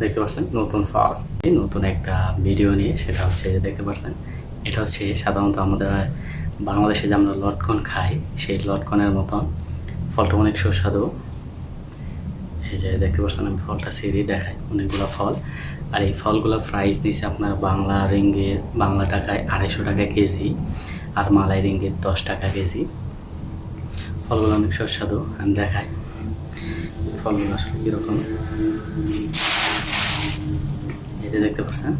দেখতে পাচ্ছেন নতুন ফল। এই নতুন একটা ভিডিও নিয়ে সেটা হচ্ছে দেখতে পাচ্ছেন, এটা হচ্ছে সাধারণত আমাদের বাংলাদেশে যে আমরা লটকন খাই, সেই লটকনের মতন ফলটা অনেক সুস্বাদু। এই যে দেখতে পাচ্ছেন, আমি ফলটা সিঁড়ি দেখাই, অনেকগুলো ফল। আর এই ফলগুলোর প্রাইস দিয়েছে আপনার বাংলা রিঙ্গে বাংলা টাকায় আড়াইশো টাকা কেজি আর মালাই রিঙ্গিত দশ টাকা কেজি। ফলগুলো অনেক সুস্বাদু, আমি দেখাই। ফলগুলো আসলে কীরকম? এই যে দেখতে পাচ্ছেন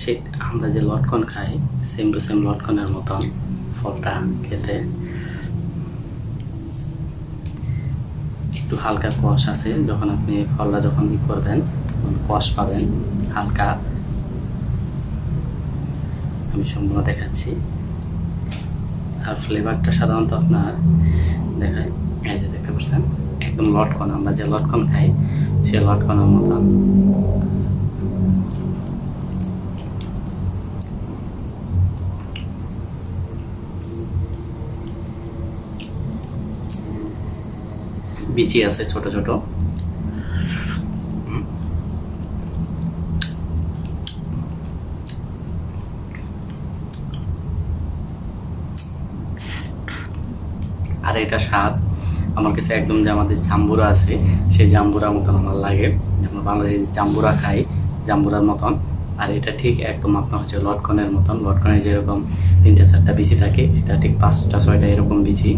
সে আমরা যে লটকন খাই সেম টু সেম লটকনের মতন ফলটা খেতে। একটু হালকা কষ আছে, যখন আপনি ফলটা যখন ই করবেন, তখন কষ পাবেন, হালকা। আমি সম্পূর্ণ দেখাচ্ছি। আর ফ্লেভারটা সাধারণত আপনার দেখায় এই যে দেখতে পাচ্ছেন, একদম লটকন, আমরা যে লটকন খাই, সে লটকনের মতন। বিচি আছে ছোট ছোট। আর এটা স্বাদ, আমার কাছে একদম যে আমাদের জাম্বুরা আছে, সেই জাম্বুরার মতন আমার লাগে। যেমন বাংলাদেশে জাম্বুরা খাই, জাম্বুরার মতন। আর এটা ঠিক একদম আপনার হচ্ছে লটকনের মতন। লটকনের যেরকম তিনটা, চারটা বিচি থাকে, এটা ঠিক পাঁচটা, ছয়টা এরকম বিচি।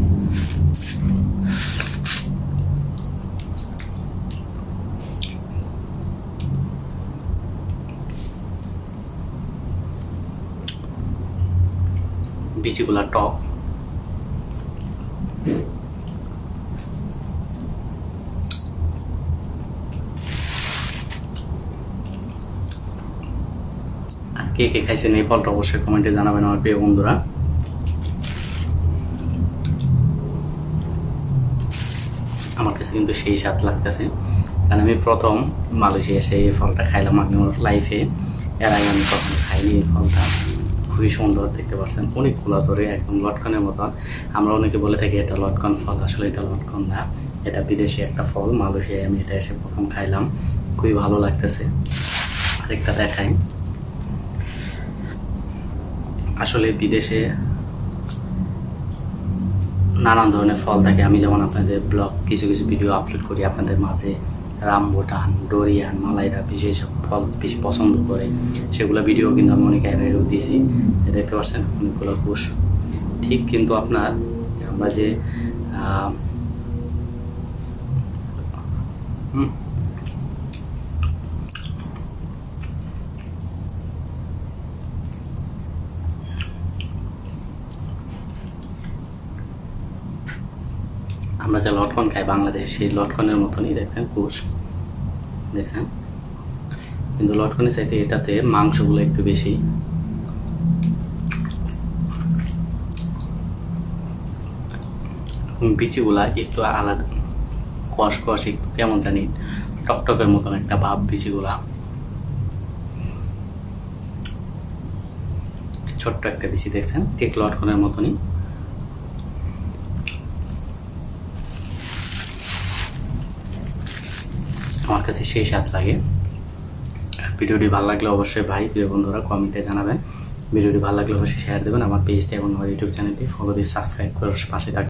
বিচিগুলা টক কে কে খাইছেন এই ফলটা অবশ্যই কমেন্টে জানাবেন আমার প্রিয় বন্ধুরা। আমার কাছে কিন্তু সেই স্বাদ লাগতেছে। কারণ আমি প্রথম মালয়েশিয়া এসে এই ফলটা খাইলাম, আমি আমার লাইফে এর আগে আমি কখনো খাইনি এই ফলটা। খুবই সুন্দর, দেখতে পাচ্ছেন অনেকগুলো ধরে, একদম লটকনের মতন। আমরা অনেকে বলে থাকি, এটা লটকন ফল। আসলে এটা লটকন না। এটা বিদেশি একটা ফল, মালয়েশিয়ায় আমি এটা এসে প্রথম খাইলাম। খুবই ভালো লাগতেছে। আরেকটা দেখাই। আসলে বিদেশে নানান ধরনের ফল থাকে। আমি যেমন আপনাদের ব্লগ কিছু কিছু ভিডিও আপলোড করি, আপনাদের মাঝে রামবোটান ডোরিয়ান, মালাইরা বিশেষ ফল বেশি পছন্দ করে। সেগুলো ভিডিও কিন্তু আমি অনেক আগেও দিয়েছি। দেখতে পাচ্ছেন অনেকগুলো কোষ। ঠিক কিন্তু আপনার আমরা যে হুম আমরা যে লটকন খাই বাংলাদেশ, সেই লটকনের মতনই দেখেন কোষ। দেখছেন কিন্তু লটকনের চাইতে এটাতে মাংসগুলো একটু বেশি। বিচিগুলা একটু আলাদা কষ একটু কেমন জানি, টকটকের মতন একটা ভাব বিচিগুলা। ছোট্ট একটা বিচি দেখছেন, ঠিক লটকনের মতনই আমার কাছে সেই স্বাদ লাগে। ভিডিওটি ভালো লাগলে অবশ্যই ভাই, প্রিয় বন্ধুরা, কমেন্টে জানাবেন। ভিডিওটি ভালো লাগলে অবশ্যই শেয়ার দেবেন। আমার পেজটা এবং আমার ইউটিউব চ্যানেলটি ফলো দিয়ে সাবস্ক্রাইব করে পাশে থাকবেন।